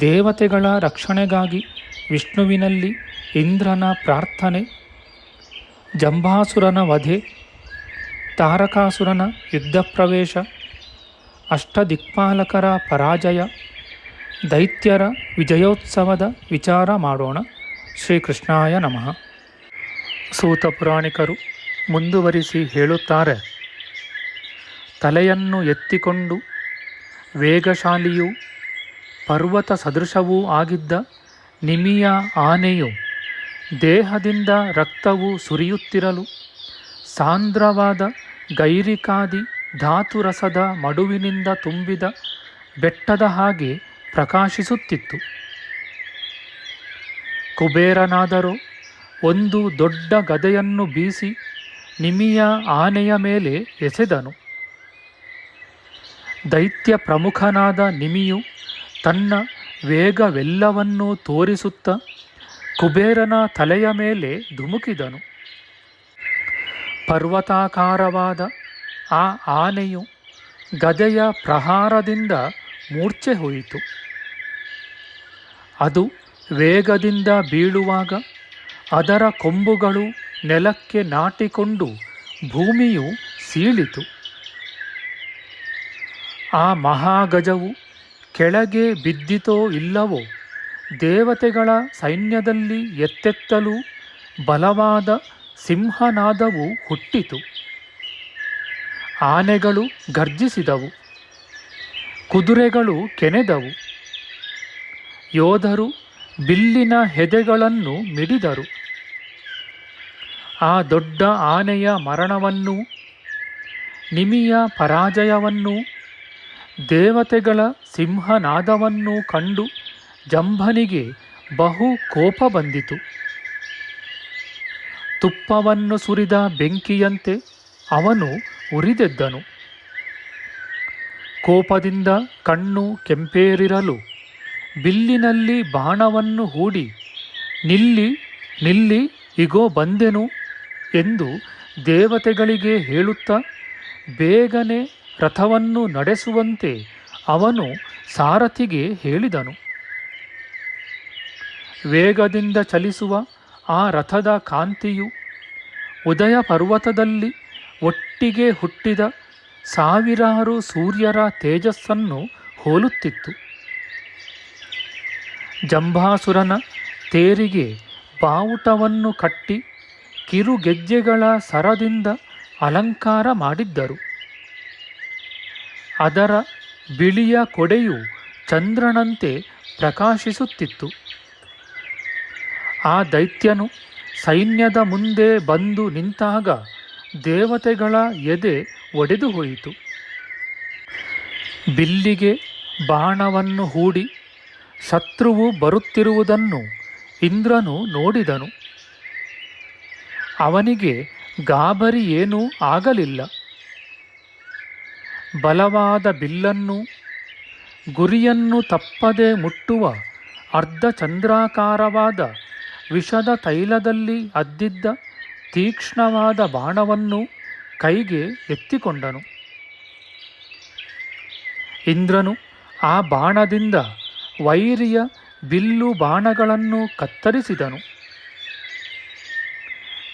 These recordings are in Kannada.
ದೇವತೆಗಳ ರಕ್ಷಣೆಗಾಗಿ ವಿಷ್ಣುವಿನಲ್ಲಿ ಇಂದ್ರನ ಪ್ರಾರ್ಥನೆ, ಜಂಬಾಸುರನ ವಧೆ, ತಾರಕಾಸುರನ ಯುದ್ಧ ಪ್ರವೇಶ, ಅಷ್ಟದಿಕ್ಪಾಲಕರ ಪರಾಜಯ, ದೈತ್ಯರ ವಿಜಯೋತ್ಸವದ ವಿಚಾರ ಮಾಡೋಣ. ಶ್ರೀಕೃಷ್ಣಾಯ ನಮಃ. ಸೂತ ಪುರಾಣಿಕರು ಮುಂದುವರಿಸಿ ಹೇಳುತ್ತಾರೆ, ತಲೆಯನ್ನು ಎತ್ತಿಕೊಂಡು, ವೇಗಶಾಲಿಯೂ ಪರ್ವತ ಸದೃಶವೂ ಆಗಿದ್ದ ನಿಮಿಯ ಆನೆಯು ದೇಹದಿಂದ ರಕ್ತವು ಸುರಿಯುತ್ತಿರಲು ಸಾಂದ್ರವಾದ ಗೈರಿಕಾದಿ ಧಾತುರಸದ ಮಡುವಿನಿಂದ ತುಂಬಿದ ಬೆಟ್ಟದ ಹಾಗೆ ಪ್ರಕಾಶಿಸುತ್ತಿತ್ತು. ಕುಬೇರನಾದರೂ, ಒಂದು ದೊಡ್ಡ ಗದೆಯನ್ನು ಬೀಸಿ ನಿಮಿಯ ಆನೆಯ ಮೇಲೆ ಎಸೆದನು. ದೈತ್ಯ ಪ್ರಮುಖನಾದ ನಿಮಿಯು ತನ್ನ ವೇಗವೆಲ್ಲವನ್ನೂ ತೋರಿಸುತ್ತ ಕುಬೇರನ ತಲೆಯ ಮೇಲೆ ಧುಮುಕಿದನು. ಪರ್ವತಾಕಾರವಾದ ಆ ಆನೆಯು ಗದೆಯ ಪ್ರಹಾರದಿಂದ ಮೂರ್ಛೆ ಹೋಯಿತು. ಅದು ವೇಗದಿಂದ ಬೀಳುವಾಗ ಅದರ ಕೊಂಬುಗಳು ನೆಲಕ್ಕೆ ನಾಟಿಕೊಂಡು ಭೂಮಿಯು ಸೀಳಿತು. ಆ ಮಹಾಗಜವು ಕೆಳಗೆ ಬಿದ್ದಿತೋ ಇಲ್ಲವೋ? ದೇವತೆಗಳ ಸೈನ್ಯದಲ್ಲಿ ಎತ್ತೆತ್ತಲು ಬಲವಾದ ಸಿಂಹನಾದವು ಹುಟ್ಟಿತು. ಆನೆಗಳು ಗರ್ಜಿಸಿದವು. ಕುದುರೆಗಳು ಕೆನೆದವು. ಯೋಧರು ಬಿಲ್ಲಿನ ಹೆದೆಗಳನ್ನು ಮಿಡಿದರು. ಆ ದೊಡ್ಡ ಆನೆಯ ಮರಣವನ್ನು, ನಿಮಿಯ ಪರಾಜಯವನ್ನು ದೇವತೆಗಳ ಸಿಂಹನಾದವನ್ನು ಕಂಡು ಜಂಭನಿಗೆ ಬಹು ಕೋಪ ಬಂದಿತು. ತುಪ್ಪವನ್ನು ಸುರಿದ ಬೆಂಕಿಯಂತೆ ಅವನು ಉರಿದೆದ್ದನು. ಕೋಪದಿಂದ ಕಣ್ಣು ಕೆಂಪೇರಿರಲು ಬಿಲ್ಲಿನಲ್ಲಿ ಬಾಣವನ್ನು ಹೂಡಿ, ನಿಲ್ಲಿ ನಿಲ್ಲಿ, ಇಗೋ, ಬಂದೆನು ಎಂದು ದೇವತೆಗಳಿಗೆ ಹೇಳುತ್ತಾ ಬೇಗನೆ ರಥವನ್ನು ನಡೆಸುವಂತೆ ಅವನು ಸಾರಥಿಗೆ ಹೇಳಿದನು. ವೇಗದಿಂದ ಚಲಿಸುವ ಆ ರಥದ ಕಾಂತಿಯು ಉದಯ ಪರ್ವತದಲ್ಲಿ ಒಟ್ಟಿಗೆ ಹುಟ್ಟಿದ ಸಾವಿರಾರು ಸೂರ್ಯರ ತೇಜಸ್ಸನ್ನು ಹೋಲುತ್ತಿತ್ತು. ಜಂಭಾಸುರನ ತೇರಿಗೆ ಬಾವುಟವನ್ನು ಕಟ್ಟಿ ಕಿರುಗೆಜ್ಜೆಗಳ ಸರದಿಂದ ಅಲಂಕಾರ ಮಾಡಿದ್ದರು. ಅದರ ಬಿಳಿಯ ಕೊಡೆಯು ಚಂದ್ರನಂತೆ ಪ್ರಕಾಶಿಸುತ್ತಿತ್ತು. ಆ ದೈತ್ಯನು ಸೈನ್ಯದ ಮುಂದೆ ಬಂದು ನಿಂತಾಗ ದೇವತೆಗಳ ಎದೆ ಒಡೆದು ಹೋಯಿತು. ಬಿಲ್ಲಿಗೆ ಬಾಣವನ್ನು ಹೂಡಿ ಶತ್ರುವು ಬರುತ್ತಿರುವುದನ್ನು ಇಂದ್ರನು ನೋಡಿದನು. ಅವನಿಗೆ ಗಾಬರಿ ಏನೂ ಆಗಲಿಲ್ಲ. ಬಲವಾದ ಬಿಲ್ಲನ್ನು, ಗುರಿಯನ್ನು ತಪ್ಪದೆ ಮುಟ್ಟುವ ಅರ್ಧ ಚಂದ್ರಾಕಾರವಾದ ವಿಷದ ತೈಲದಲ್ಲಿ ಅದ್ದಿದ್ದ ತೀಕ್ಷ್ಣವಾದ ಬಾಣವನ್ನು ಕೈಗೆ ಎತ್ತಿಕೊಂಡನು. ಇಂದ್ರನು ಆ ಬಾಣದಿಂದ ವೈರಿಯ ಬಿಲ್ಲು ಬಾಣಗಳನ್ನು ಕತ್ತರಿಸಿದನು.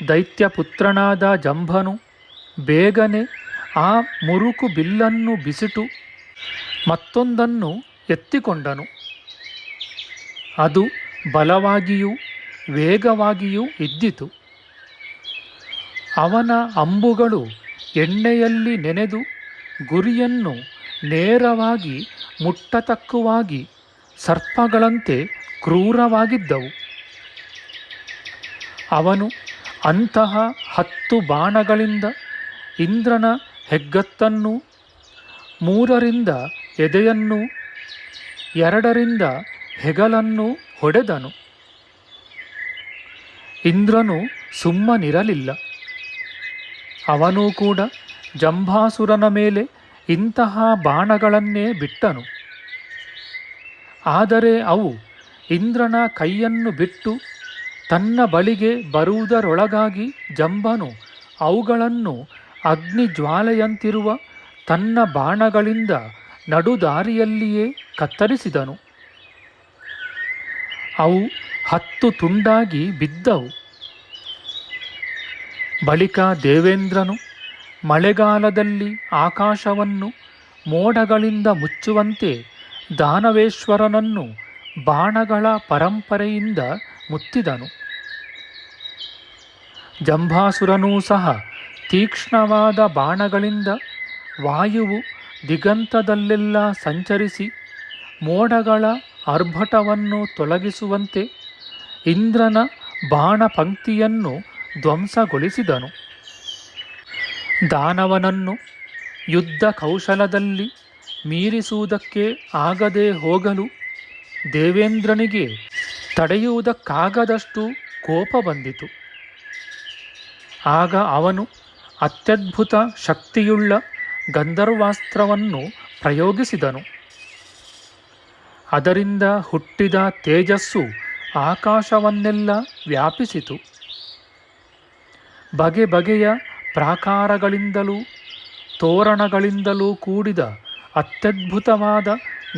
ದೈತ್ಯಪುತ್ರನಾದ ಜಂಭನು ಬೇಗನೆ ಆ ಮುರುಕು ಬಿಲ್ಲನ್ನು ಬಿಸಿಟು ಮತ್ತೊಂದನ್ನು ಎತ್ತಿಕೊಂಡನು. ಅದು ಬಲವಾಗಿಯೂ ವೇಗವಾಗಿಯೂ ಇದ್ದಿತು. ಅವನ ಅಂಬುಗಳು ಎಣ್ಣೆಯಲ್ಲಿ ನೆನೆದು ಗುರಿಯನ್ನು ನೇರವಾಗಿ ಮುಟ್ಟತಕ್ಕುವಾಗಿ ಸರ್ಪಗಳಂತೆ ಕ್ರೂರವಾಗಿದ್ದವು. ಅವನು ಅಂತಹ ಹತ್ತು ಬಾಣಗಳಿಂದ ಇಂದ್ರನ ಹೆಗ್ಗತ್ತನ್ನು, ಮೂರರಿಂದ ಎದೆಯನ್ನು, ಎರಡರಿಂದ ಹೆಗಲನ್ನು ಹೊಡೆದನು. ಇಂದ್ರನು ಸುಮ್ಮನಿರಲಿಲ್ಲ. ಅವನೂ ಕೂಡ ಜಂಭಾಸುರನ ಮೇಲೆ ಇಂತಹ ಬಾಣಗಳನ್ನೇ ಬಿಟ್ಟನು. ಆದರೆ ಅವು ಇಂದ್ರನ ಕೈಯನ್ನು ಬಿಟ್ಟು ತನ್ನ ಬಳಿಗೆ ಬರುವುದರೊಳಗಾಗಿ ಜಂಬನು ಅವುಗಳನ್ನು ಅಗ್ನಿ ಜ್ವಾಲೆಯಂತಿರುವ ತನ್ನ ಬಾಣಗಳಿಂದ ನಡುದಾರಿಯಲ್ಲಿಯೇ ಕತ್ತರಿಸಿದನು. ಅವು ಹತ್ತು ತುಂಡಾಗಿ ಬಿದ್ದವು. ಬಳಿಕ ದೇವೇಂದ್ರನು ಮಳೆಗಾಲದಲ್ಲಿ ಆಕಾಶವನ್ನು ಮೋಡಗಳಿಂದ ಮುಚ್ಚುವಂತೆ ದಾನವೇಶ್ವರನನ್ನು ಬಾಣಗಳ ಪರಂಪರೆಯಿಂದ ಮುತ್ತಿದನು. ಜಂಭಾಸುರನೂ ಸಹ ತೀಕ್ಷ್ಣವಾದ ಬಾಣಗಳಿಂದ ವಾಯುವು ದಿಗಂತದಲ್ಲೆಲ್ಲ ಸಂಚರಿಸಿ ಮೋಡಗಳ ಅರ್ಭಟವನ್ನು ತೊಲಗಿಸುವಂತೆ ಇಂದ್ರನ ಬಾಣ ಪಂಕ್ತಿಯನ್ನು ಧ್ವಂಸಗೊಳಿಸಿದನು. ದಾನವನನ್ನು ಯುದ್ಧ ಕೌಶಲದಲ್ಲಿ ಮೀರಿಸುವುದಕ್ಕೆ ಆಗದೆ ಹೋಗಲು ದೇವೇಂದ್ರನಿಗೆ ತಡೆಯುವುದಕ್ಕಾಗದಷ್ಟು ಕೋಪ ಬಂದಿತು. ಆಗ ಅವನು ಅತ್ಯದ್ಭುತ ಶಕ್ತಿಯುಳ್ಳ ಗಂಧರ್ವಾಸ್ತ್ರವನ್ನು ಪ್ರಯೋಗಿಸಿದನು. ಅದರಿಂದ ಹುಟ್ಟಿದ ತೇಜಸ್ಸು ಆಕಾಶವನ್ನೆಲ್ಲ ವ್ಯಾಪಿಸಿತು. ಬಗೆ ಬಗೆಯ ಪ್ರಾಕಾರಗಳಿಂದಲೂ ತೋರಣಗಳಿಂದಲೂ ಕೂಡಿದ ಅತ್ಯದ್ಭುತವಾದ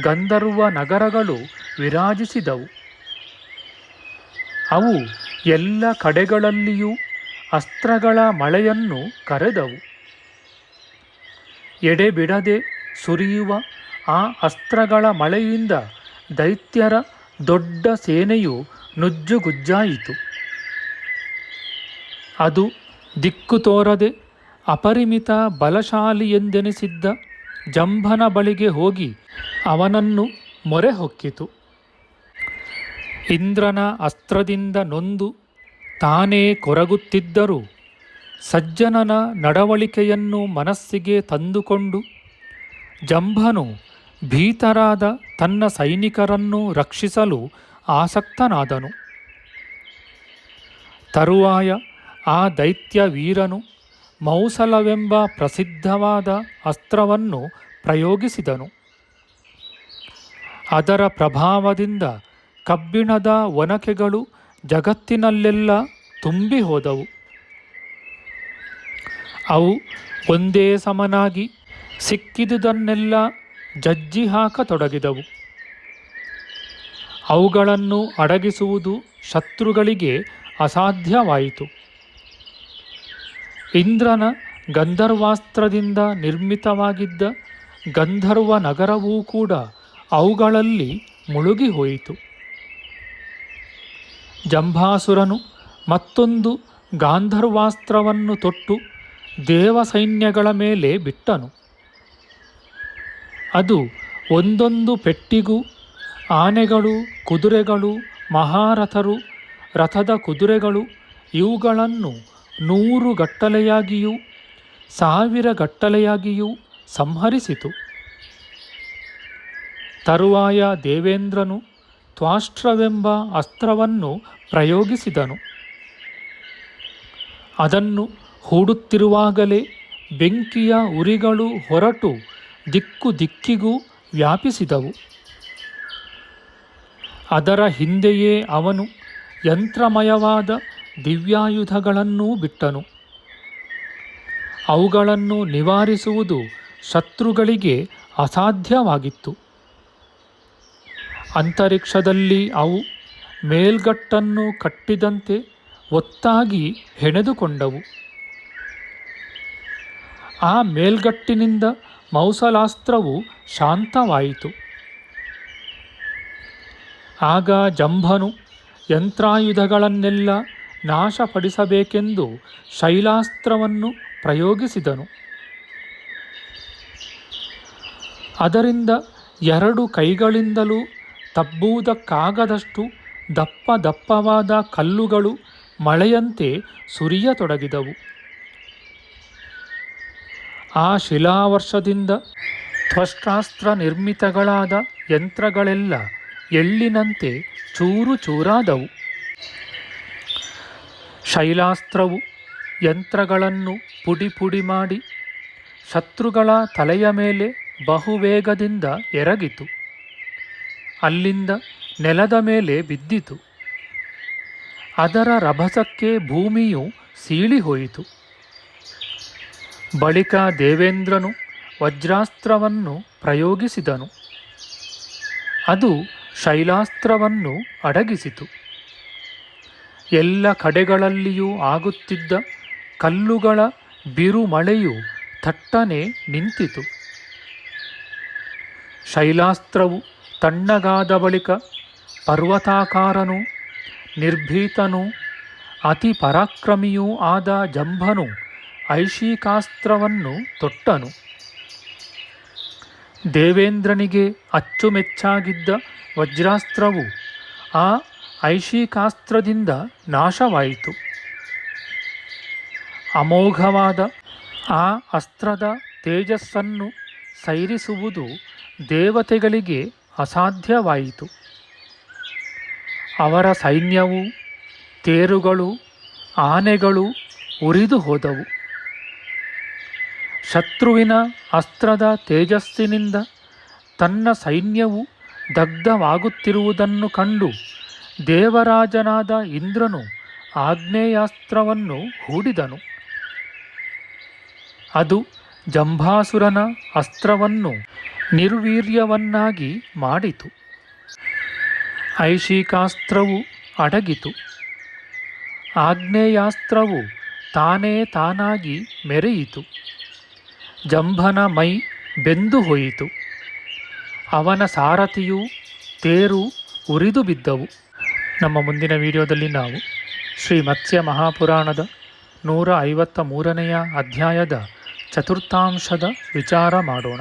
ಗಂಧರ್ವ ನಗರಗಳು ವಿರಾಜಿಸಿದವು. ಅವು ಎಲ್ಲ ಕಡೆಗಳಲ್ಲಿಯೂ ಅಸ್ತ್ರಗಳ ಮಳೆಯನ್ನು ಕರೆದವು. ಎಡೆಬಿಡದೆ ಸುರಿಯುವ ಆ ಅಸ್ತ್ರಗಳ ಮಳೆಯಿಂದ ದೈತ್ಯರ ದೊಡ್ಡ ಸೇನೆಯು ನುಜ್ಜುಗುಜ್ಜಾಯಿತು. ಅದು ದಿಕ್ಕು ತೋರದೆ ಅಪರಿಮಿತ ಬಲಶಾಲಿಯೆಂದೆನಿಸಿದ್ದ ಜಂಭನ ಬಳಿಗೆ ಹೋಗಿ ಅವನನ್ನು ಮೊರೆ ಹೊಕ್ಕಿತು. ಇಂದ್ರನ ಅಸ್ತ್ರದಿಂದ ನೊಂದು ತಾನೇ ಕೊರಗುತ್ತಿದ್ದರೂ. ಸಜ್ಜನನ ನಡವಳಿಕೆಯನ್ನು ಮನಸ್ಸಿಗೆ ತಂದುಕೊಂಡು ಜಂಭನು ಭೀತರಾದ ತನ್ನ ಸೈನಿಕರನ್ನು ರಕ್ಷಿಸಲು ಆಸಕ್ತನಾದನು. ತರುವಾಯ ಆ ದೈತ್ಯ ವೀರನು ಮೌಸಲವೆಂಬ ಪ್ರಸಿದ್ಧವಾದ ಅಸ್ತ್ರವನ್ನು ಪ್ರಯೋಗಿಸಿದನು. ಅದರ ಪ್ರಭಾವದಿಂದ ಕಬ್ಬಿಣದ ಒನಕೆಗಳು ಜಗತ್ತಿನಲ್ಲೆಲ್ಲ ತುಂಬಿ ಹೋದವು. ಅವು ಒಂದೇ ಸಮನಾಗಿ ಸಿಕ್ಕಿದುದನ್ನೆಲ್ಲ ಜಜ್ಜಿ ಹಾಕತೊಡಗಿದವು. ಅವುಗಳನ್ನು ಅಡಗಿಸುವುದು ಶತ್ರುಗಳಿಗೆ ಅಸಾಧ್ಯವಾಯಿತು. ಇಂದ್ರನ ಗಂಧರ್ವಾಸ್ತ್ರದಿಂದ ನಿರ್ಮಿತವಾಗಿದ್ದ ಗಂಧರ್ವ ನಗರವೂ ಕೂಡ ಅವುಗಳಲ್ಲಿ ಮುಳುಗಿ ಹೋಯಿತು ಜಂಭಾಸುರನು ಮತ್ತೊಂದು ಗಾಂಧರ್ವಾಸ್ತ್ರವನ್ನು ತೊಟ್ಟು ದೇವಸೈನ್ಯಗಳ ಮೇಲೆ ಬಿಟ್ಟನು. ಅದು ಒಂದೊಂದು ಪೆಟ್ಟಿಗೂ, ಆನೆಗಳು, ಕುದುರೆಗಳು, ಮಹಾರಥರು, ರಥದ ಕುದುರೆಗಳು, ಇವುಗಳನ್ನು ನೂರು ಗಟ್ಟಲೆಯಾಗಿಯೂ, ಸಾವಿರ ಗಟ್ಟಲೆಯಾಗಿಯೂ ಸಂಹರಿಸಿತು. ತರುವಾಯ ದೇವೇಂದ್ರನು ತ್ವಾಷ್ಟ್ರವೆಂಬ ಅಸ್ತ್ರವನ್ನು ಪ್ರಯೋಗಿಸಿದನು. ಅದನ್ನು ಹೂಡುತ್ತಿರುವಾಗಲೇ ಬೆಂಕಿಯ ಉರಿಗಳು ಹೊರಟು ದಿಕ್ಕು ದಿಕ್ಕಿಗೂ ವ್ಯಾಪಿಸಿದವು. ಅದರ ಹಿಂದೆಯೇ ಅವನು ಯಂತ್ರಮಯವಾದ ದಿವ್ಯಾಯುಧಗಳನ್ನೂ ಬಿಟ್ಟನು. ಅವುಗಳನ್ನು ನಿವಾರಿಸುವುದು ಶತ್ರುಗಳಿಗೆ ಅಸಾಧ್ಯವಾಗಿತ್ತು. ಅಂತರಿಕ್ಷದಲ್ಲಿ ಅವು ಮೇಲ್ಗಟ್ಟನ್ನು ಕಟ್ಟಿದಂತೆ ಒತ್ತಾಗಿ ಹೆಣೆದುಕೊಂಡವು. ಆ ಮೇಲ್ಗಟ್ಟಿನಿಂದ ಮೌಸಲಾಸ್ತ್ರವು ಶಾಂತವಾಯಿತು. ಆಗ ಜಂಭನು ಯಂತ್ರಾಯುಧಗಳನ್ನೆಲ್ಲ ನಾಶಪಡಿಸಬೇಕೆಂದು ಶೈಲಾಸ್ತ್ರವನ್ನು ಪ್ರಯೋಗಿಸಿದನು. ಅದರಿಂದ ಎರಡು ಕೈಗಳಿಂದಲೂ ತಬ್ಬುವುದಕ್ಕಾಗದಷ್ಟು ದಪ್ಪ ದಪ್ಪವಾದ ಕಲ್ಲುಗಳು ಮಳೆಯಂತೆ ಸುರಿಯತೊಡಗಿದವು. ಆ ಶಿಲಾವರ್ಷದಿಂದ ತ್ವಷ್ಟಾಸ್ತ್ರ ನಿರ್ಮಿತಗಳಾದ ಯಂತ್ರಗಳೆಲ್ಲ ಎಳ್ಳಿನಂತೆ ಚೂರು ಚೂರಾದವು. ಶೈಲಾಸ್ತ್ರವು ಯಂತ್ರಗಳನ್ನು ಪುಡಿ ಪುಡಿ ಮಾಡಿ ಶತ್ರುಗಳ ತಲೆಯ ಮೇಲೆ ಬಹುವೇಗದಿಂದ ಎರಗಿತು. ಅಲ್ಲಿಂದ ನೆಲದ ಮೇಲೆ ಬಿದ್ದಿತು. ಅದರ ರಭಸಕ್ಕೆ ಭೂಮಿಯು ಸೀಳಿಹೋಯಿತು. ಬಳಿಕ ದೇವೇಂದ್ರನು ವಜ್ರಾಸ್ತ್ರವನ್ನು ಪ್ರಯೋಗಿಸಿದನು. ಅದು ಶೈಲಾಸ್ತ್ರವನ್ನು ಅಡಗಿಸಿತು. ಎಲ್ಲ ಕಡೆಗಳಲ್ಲಿಯೂ ಆಗುತ್ತಿದ್ದ ಕಲ್ಲುಗಳ ಬಿರುಮಳೆಯು ಥಟ್ಟನೆ ನಿಂತಿತು. ಶೈಲಾಸ್ತ್ರವು ತಣ್ಣಗಾದ ಬಳಿಕ ಪರ್ವತಾಕಾರನು, ನಿರ್ಭೀತನೂ, ಅತಿ ಪರಾಕ್ರಮಿಯೂ ಆದ ಜಂಭನು ಐಶಿಕಾಸ್ತ್ರವನ್ನು ತೊಟ್ಟನು. ದೇವೇಂದ್ರನಿಗೆ ಅಚ್ಚುಮೆಚ್ಚಾಗಿದ್ದ ವಜ್ರಾಸ್ತ್ರವು ಆ ಐಶಿಕಾಸ್ತ್ರದಿಂದ ನಾಶವಾಯಿತು. ಅಮೋಘವಾದ ಆ ಅಸ್ತ್ರದ ತೇಜಸ್ಸನ್ನು ಸೈರಿಸುವುದು ದೇವತೆಗಳಿಗೆ ಅಸಾಧ್ಯವಾಯಿತು. ಅವರ ಸೈನ್ಯವು, ತೇರುಗಳು, ಆನೆಗಳು ಉರಿದು ಹೋದವು. ಶತ್ರುವಿನ ಅಸ್ತ್ರದ ತೇಜಸ್ಸಿನಿಂದ ತನ್ನ ಸೈನ್ಯವು ದಗ್ಧವಾಗುತ್ತಿರುವುದನ್ನು ಕಂಡು ದೇವರಾಜನಾದ ಇಂದ್ರನು ಆಗ್ನೇಯಾಸ್ತ್ರವನ್ನು ಹೂಡಿದನು. ಅದು ಜಂಭಾಸುರನ ಅಸ್ತ್ರವನ್ನು ನಿರ್ವೀರ್ಯವನ್ನಾಗಿ ಮಾಡಿತು. ಐಶಿಕಾಸ್ತ್ರವು ಅಡಗಿತು. ಆಗ್ನೇಯಾಸ್ತ್ರವು ತಾನೇ ತಾನಾಗಿ ಮೆರೆಯಿತು. ಜಂಭನ ಮೈ ಬೆಂದು ಹೋಯಿತು. ಅವನ ಸಾರಥಿಯು ತೇರು ಉರಿದು ಬಿದ್ದವು. ನಮ್ಮ ಮುಂದಿನ ವಿಡಿಯೋದಲ್ಲಿ ನಾವು ಶ್ರೀ ಮತ್ಸ್ಯ ಮಹಾಪುರಾಣದ ನೂರ ಐವತ್ತ ಮೂರನೆಯ ಅಧ್ಯಾಯದ ಚತುರ್ಥಾಂಶದ ವಿಚಾರ ಮಾಡೋಣ.